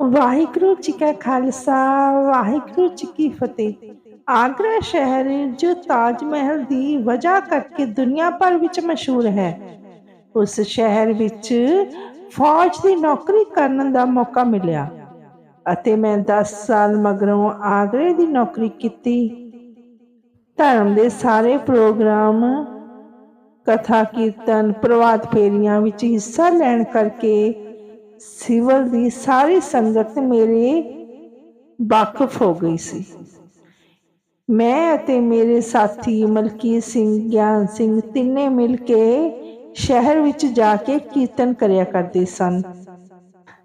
ਵਾਹਿਗੁਰੂ ਜੀ ਕਾ ਖਾਲਸਾ, ਵਾਹਿਗੁਰੂ ਜੀ ਕੀ ਫਤਿਹ। ਆਗਰਾ ਸ਼ਹਿਰ ਜੋ ਤਾਜ ਮਹਿਲ ਦੀ ਵਜ੍ਹਾ ਕਰਕੇ ਦੁਨੀਆ ਭਰ ਵਿੱਚ ਮਸ਼ਹੂਰ ਹੈ, ਉਸ ਸ਼ਹਿਰ ਵਿੱਚ ਫੌਜ ਦੀ ਨੌਕਰੀ ਕਰਨ ਦਾ ਮੌਕਾ ਮਿਲਿਆ। ਅਤੇ ਮੈਂ 10 ਸਾਲ ਮਗਰੋਂ ਆਗਰੇ ਦੀ ਨੌਕਰੀ ਕੀਤੀ। ਧਰਮ ਦੇ ਸਾਰੇ ਪ੍ਰੋਗਰਾਮ ਕਥਾ ਕੀਰਤਨ ਪ੍ਰਵਾਦ ਫੇਰੀਆਂ ਵਿੱਚ ਹਿੱਸਾ ਲੈਣ ਕਰਕੇ ਸਿਵਲ ਦੀ ਸਾਰੀ ਸੰਗਤ ਮੇਰੇ ਵਾਕਫ ਹੋ ਗਈ ਸੀ। ਮੈਂ ਅਤੇ ਮੇਰੇ ਸਾਥੀ ਮਲਕੀ ਸਿੰਘ, ਗਿਆਨ ਸਿੰਘ ਤਿੰਨੇ ਮਿਲ ਕੇ ਸ਼ਹਿਰ ਵਿੱਚ ਜਾ ਕੇ ਕੀਰਤਨ ਕਰਿਆ ਕਰਦੇ ਸਨ।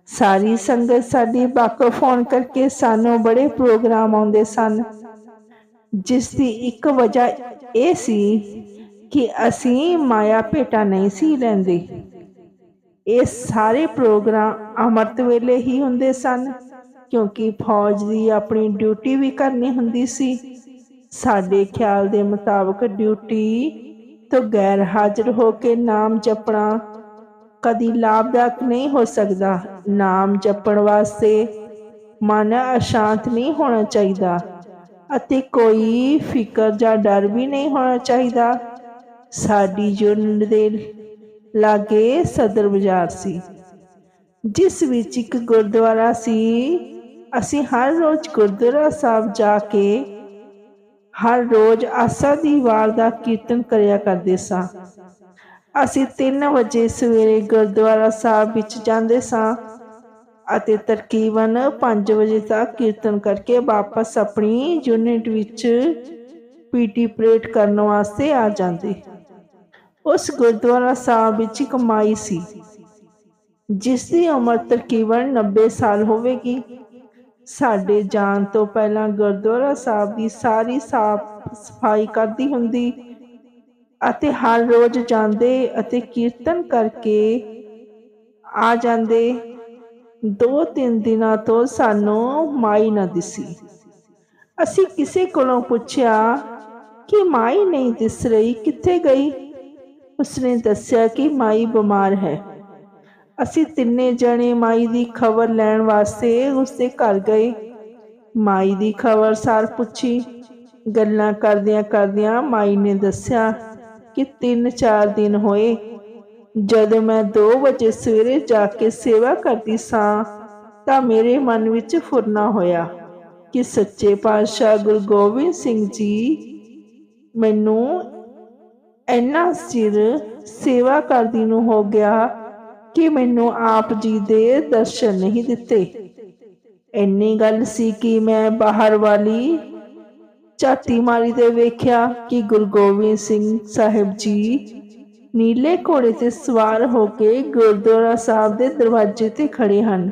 ਸਾਰੀ ਸੰਗਤ ਸਾਡੀ ਵਾਕਫ ਹੋਣ ਕਰਕੇ ਸਾਨੂੰ ਬੜੇ ਪ੍ਰੋਗਰਾਮ ਆਉਂਦੇ ਸਨ। ਜਿਸ ਦੀ ਇੱਕ ਵਜ੍ਹਾ ਇਹ ਸੀ ਕਿ ਅਸੀਂ ਮਾਇਆ ਭੇਟਾ ਨਹੀਂ ਸੀ ਲੈਂਦੇ। ਇਹ ਸਾਰੇ ਪ੍ਰੋਗਰਾਮ ਅਮਰਤ ਵੇਲੇ ਹੀ ਹੁੰਦੇ ਸਨ, ਕਿਉਂਕਿ ਫੌਜ ਦੀ ਆਪਣੀ ਡਿਊਟੀ ਵੀ ਕਰਨੀ ਹੁੰਦੀ ਸੀ। ਸਾਡੇ ਖਿਆਲ ਦੇ ਮੁਤਾਬਕ ਡਿਊਟੀ ਤੋਂ ਗੈਰ ਹਾਜ਼ਰ ਹੋ ਕੇ ਨਾਮ ਜਪਣਾ ਕਦੀ ਲਾਭਦਾਇਕ ਨਹੀਂ ਹੋ ਸਕਦਾ। ਨਾਮ ਜਪਣ ਵਾਸਤੇ ਮਨ ਅਸ਼ਾਂਤ ਨਹੀਂ ਹੋਣਾ ਚਾਹੀਦਾ ਅਤੇ ਕੋਈ ਫਿਕਰ ਜਾਂ ਡਰ ਵੀ ਨਹੀਂ ਹੋਣਾ ਚਾਹੀਦਾ। ਸਾਡੀ ਯੂਨਿਟ ਦੇ ਲਾਗੇ ਸਦਰ ਬਾਜ਼ਾਰ ਸੀ, ਜਿਸ ਵਿੱਚ ਇੱਕ ਗੁਰਦੁਆਰਾ ਸੀ। ਅਸੀਂ ਹਰ ਰੋਜ਼ ਗੁਰਦੁਆਰਾ ਸਾਹਿਬ ਜਾ ਕੇ ਹਰ ਰੋਜ਼ ਆਸਾ ਦੀ ਵਾਰ ਦਾ ਕੀਰਤਨ ਕਰਿਆ ਕਰਦੇ ਸਾਂ। ਅਸੀਂ 3 ਵਜੇ ਸਵੇਰੇ ਗੁਰਦੁਆਰਾ ਸਾਹਿਬ ਵਿੱਚ ਜਾਂਦੇ ਸਾਂ ਅਤੇ ਤਕਰੀਬਨ 5 ਵਜੇ ਤੱਕ ਕੀਰਤਨ ਕਰਕੇ ਵਾਪਸ ਆਪਣੀ ਯੂਨਿਟ ਵਿੱਚ ਪੀਟੀ ਪਰੇਡ ਕਰਨ ਵਾਸਤੇ ਆ ਜਾਂਦੇ। ਉਸ ਗੁਰਦੁਆਰਾ ਸਾਹਿਬ ਵਿੱਚ ਇੱਕ ਮਾਈ ਸੀ ਜਿਸ ਦੀ ਉਮਰ ਤਕਰੀਬਨ 90 ਸਾਲ ਹੋਵੇਗੀ। ਸਾਡੇ ਜਾਣ ਤੋਂ ਪਹਿਲਾਂ ਗੁਰਦੁਆਰਾ ਸਾਹਿਬ ਦੀ ਸਾਰੀ ਸਾਫ਼ ਸਫ਼ਾਈ ਕਰਦੀ ਹੁੰਦੀ ਅਤੇ ਹਰ ਰੋਜ਼ ਜਾਂਦੇ ਅਤੇ ਕੀਰਤਨ ਕਰਕੇ ਆ ਜਾਂਦੇ, ਦੋ ਤਿੰਨ ਦਿਨਾਂ ਤੋਂ ਸਾਨੂੰ ਮਾਈ ਨਾ ਦਿਸੀ। ਅਸੀਂ ਕਿਸੇ ਕੋਲੋਂ ਪੁੱਛਿਆ ਕਿ ਮਾਈ ਨਹੀਂ ਦਿਸ ਰਹੀ, ਕਿੱਥੇ ਗਈ? ਉਸਨੇ ਦੱਸਿਆ ਕਿ ਮਾਈ ਬਿਮਾਰ ਹੈ। ਅਸੀਂ ਤਿੰਨੇ ਜਣੇ ਮਾਈ ਦੀ ਖਬਰ ਲੈਣ ਵਾਸਤੇ ਉਸਦੇ ਘਰ ਗਏ। ਮਾਈ ਦੀ ਖਬਰ ਸਾਰ ਪੁੱਛੀ। ਗੱਲਾਂ ਕਰਦਿਆਂ ਕਰਦਿਆਂ ਮਾਈ ਨੇ ਦੱਸਿਆ ਕਿ 3-4 ਦਿਨ ਹੋਏ। ਜਦੋਂ ਮੈਂ 2 ਵਜੇ ਸਵੇਰੇ ਜਾ ਕੇ ਸੇਵਾ ਕਰਦੀ ਸਾਂ, ਤਾਂ ਮੇਰੇ ਮਨ ਵਿੱਚ ਫੁਰਨਾ ਹੋਇਆ ਕਿ ਸੱਚੇ ਪਾਤਸ਼ਾਹ ਗੁਰੂ ਗੋਬਿੰਦ ਸਿੰਘ ਜੀ ਮੈਨੂੰ ਇੰਨਾ ਸਿਰ ਸੇਵਾ ਕਰਦੀ ਨੂੰ ਹੋ ਗਿਆ ਕਿ ਮੈਨੂੰ ਆਪ ਜੀ ਦੇ ਦਰਸ਼ਨ ਨਹੀਂ ਦਿੱਤੇ। ਇੰਨੀ ਗੱਲ ਸੀ ਕਿ ਮੈਂ ਬਾਹਰ ਵਾਲੀ ਝਾਤੀ ਮਾਰੀ ਤੇ ਵੇਖਿਆ ਕਿ ਗੁਰੂ ਗੋਬਿੰਦ ਸਿੰਘ ਸਾਹਿਬ ਜੀ ਨੀਲੇ ਘੋੜੇ ਤੇ ਸਵਾਰ ਹੋ ਕੇ ਗੁਰਦੁਆਰਾ ਸਾਹਿਬ ਦੇ ਦਰਵਾਜ਼ੇ ਤੇ ਖੜੇ ਹਨ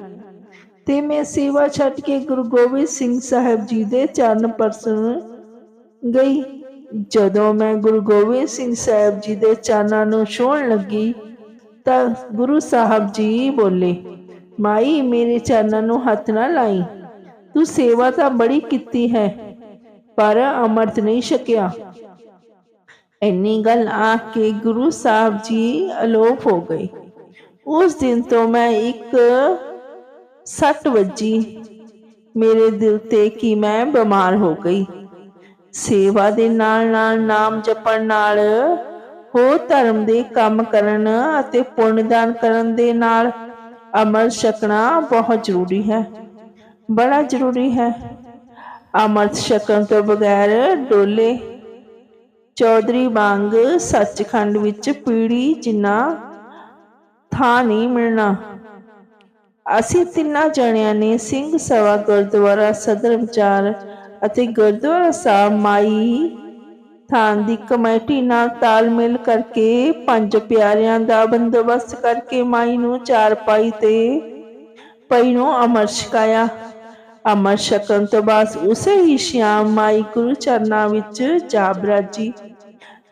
ਤੇ ਮੈਂ ਸੇਵਾ ਛੱਡ ਕੇ ਗੁਰੂ ਗੋਬਿੰਦ ਸਿੰਘ ਸਾਹਿਬ ਜੀ ਦੇ ਚਰਨ ਪਰਸਨ ਗਈ। ਜਦੋਂ ਮੈਂ ਗੁਰੂ ਗੋਬਿੰਦ ਸਿੰਘ ਸਾਹਿਬ ਜੀ ਦੇ ਚਾਨਾਂ ਨੂੰ ਛੋਣ ਲੱਗੀ ਤਾਂ ਗੁਰੂ ਸਾਹਿਬ ਜੀ ਬੋਲੇ, ਮਾਈ, ਮੇਰੇ ਚਾਨਾਂ ਨੂੰ ਹੱਥ ਨਾ ਲਾਈ। ਤੂੰ ਸੇਵਾ ਤਾਂ ਬੜੀ ਕੀਤੀ ਹੈ, ਪਰ ਅਮਰਤ ਨਹੀਂ ਛਕਿਆ। ਇੰਨੀ ਗੱਲ ਆ ਕੇ ਗੁਰੂ ਸਾਹਿਬ ਜੀ ਅਲੋਪ ਹੋ ਗਏ। ਉਸ ਦਿਨ ਤੋਂ ਮੈਂ ਇੱਕ ਸੱਟ ਵੱਜੀ। ਮੇਰੇ ਦਿਲ ਤੇ ਕਿ ਮੈਂ ਬਿਮਾਰ ਹੋ ਗਈ। ਸੇਵਾ ਦੇ ਨਾਲ ਨਾਲ ਨਾਮ ਜਪਣ ਨਾਲ, ਹੋ ਧਰਮ ਦੇ ਕੰਮ ਕਰਨ ਅਤੇ ਪੁੰਨਦਾਨ ਕਰਨ ਦੇ ਨਾਲ ਅਮਰ ਛਕਣਾ ਬਹੁਤ ਜ਼ਰੂਰੀ ਹੈ। ਬੜਾ ਜ਼ਰੂਰੀ ਹੈ। ਅਮਰਤ ਛਕਣ ਤੋਂ ਬਗੈਰ ਡੋਲੇ, ਚੌਧਰੀ ਵਾਂਗ ਸੱਚਖੰਡ ਵਿੱਚ ਪੀੜੀ ਜਿੰਨਾ ਥਾਂ ਨਹੀਂ ਮਿਲਣਾ। ਅਸੀਂ ਤਿੰਨਾਂ ਜਣਿਆਂ ਨੇ ਸਿੰਘ ਸਭਾ ਗੁਰਦੁਆਰਾ ਸਦਰ ਵਿਚਾਰ ਅਤੇ ਗੁਰਦੁਆਰਾ ਸਾਹਿਬ ਮਾਈ ਥਾਂ ਦੀ ਕਮੇਟੀ ਨਾਲ ਤਾਲਮੇਲ ਕਰਕੇ ਪੰਜ ਪਿਆਰਿਆਂ ਦਾ ਬੰਦੋਬਸਤ ਕਰਕੇ ਮਾਈ ਨੂੰ ਚਾਰ ਪਾਈ ਤੇ ਪਈ ਨੂੰ ਅਮਰ ਛਕਾਇਆ। ਅਮਰ ਛਕਣ ਤੋਂ ਬਾਅਦ ਉਸੇ ਹੀ ਸ਼ਾਮ ਮਾਈ ਗੁਰੂ ਚਰਨਾਂ ਵਿੱਚ ਜਾ ਬਰਾਜੀ।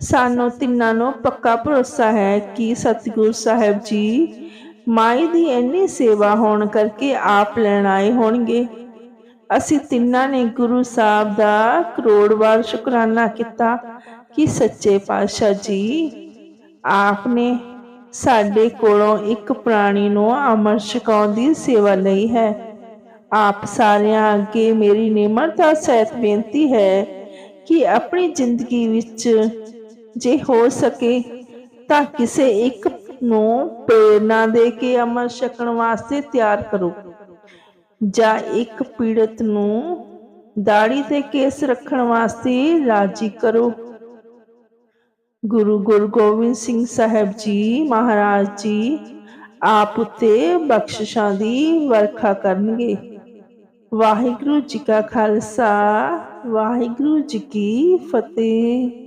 ਸਾਨੂੰ ਤਿੰਨਾਂ ਨੂੰ ਪੱਕਾ ਭਰੋਸਾ ਹੈ ਕਿ ਸਤਿਗੁਰ ਸਾਹਿਬ ਜੀ ਮਾਈ ਦੀ ਇੰਨੀ ਸੇਵਾ ਹੋਣ ਕਰਕੇ ਆਪ ਲੈਣ ਆਏ ਹੋਣਗੇ। ਅਸੀਂ ਤਿੰਨਾਂ ਨੇ ਗੁਰੂ ਸਾਹਿਬ ਦਾ ਕਰੋੜ ਵਾਰ ਸ਼ੁਕਰਾਨਾ ਕੀਤਾ ਕਿ ਸੱਚੇ ਪਾਤਸ਼ਾਹ ਜੀ ਆਪ ਨੇ ਸਾਡੇ ਕੋਲੋਂ ਇੱਕ ਪ੍ਰਾਣੀ ਨੂੰ ਅਮਰ ਛਕਾਉਣ ਦੀ ਸੇਵਾ ਲਈ ਹੈ। ਆਪ ਸਾਰਿਆਂ ਅੱਗੇ ਮੇਰੀ ਨਿਮਰਤਾ ਸਹਿਤ ਬੇਨਤੀ ਹੈ ਕਿ ਆਪਣੀ ਜ਼ਿੰਦਗੀ ਵਿੱਚ ਜੇ ਹੋ ਸਕੇ ਤਾਂ ਕਿਸੇ ਇੱਕ ਨੂੰ ਪ੍ਰੇਰਨਾ ਦੇ ਕੇ ਅਮਰ ਛਕਣ ਵਾਸਤੇ ਤਿਆਰ ਕਰੋ। ਜਾਂ ਇੱਕ ਪੀੜਤ ਨੂੰ ਦਾੜੀ ਤੇ ਕੇਸ ਰੱਖਣ ਵਾਸਤੇ ਰਾਜੀ ਕਰੋ। ਗੁਰੂ ਗੁਰੂ ਗੋਬਿੰਦ ਸਿੰਘ ਸਾਹਿਬ ਜੀ ਮਹਾਰਾਜ ਜੀ, ਆਪ ਉਤੇ ਬਖਸ਼ਿਸ਼ਾਂ ਦੀ ਵਰਖਾ ਕਰਨਗੇ। ਵਾਹਿਗੁਰੂ ਜੀ ਕਾ ਖਾਲਸਾ, ਵਾਹਿਗੁਰੂ ਜੀ ਕੀ ਫਤਿਹ।